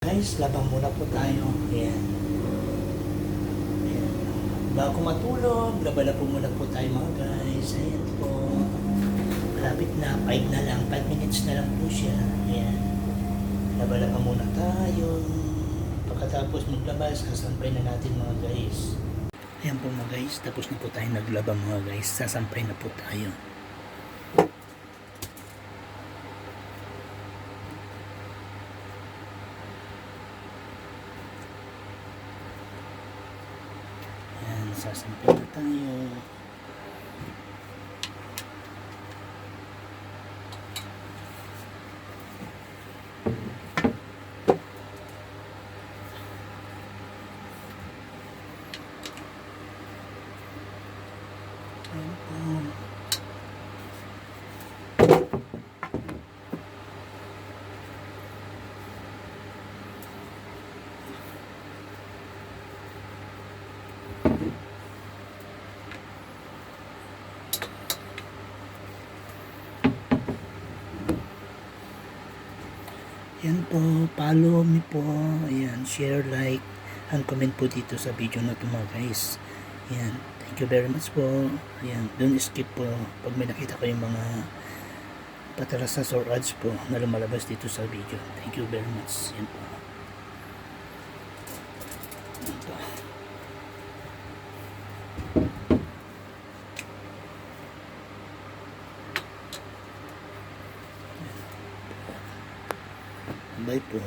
Guys, labang muna po tayo. Ayan. Ayan. Bago matulog, labala po muna po tayo mga guys. Ayan po. Malapit na, 5 na lang, 5 minutes na lang po siya. Ayan. Labala pa muna tayo. Pagkatapos maglabas, sasampay na natin mga guys. Ayan po mga guys, tapos na po tayo naglaba mga guys. Sasampay na po tayo. Ayan, sasampay na tayo. Ayan po. Yan po, follow me po. Ayan, share, like, and comment po dito sa video na ito mga guys. Ayan, thank you very much po. Ayan, don't skip po pag may nakita ko yung mga patalasas or ads po na lumalabas dito sa video. Thank you very much. Yan po. Yan po. Bye po.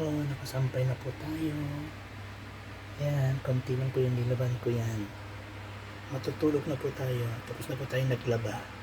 Oh, nakasampay na po tayo. Ayan, konti lang po yung nilaban ko yan. Matutulog na po tayo. Tapos na po tayo naglaba.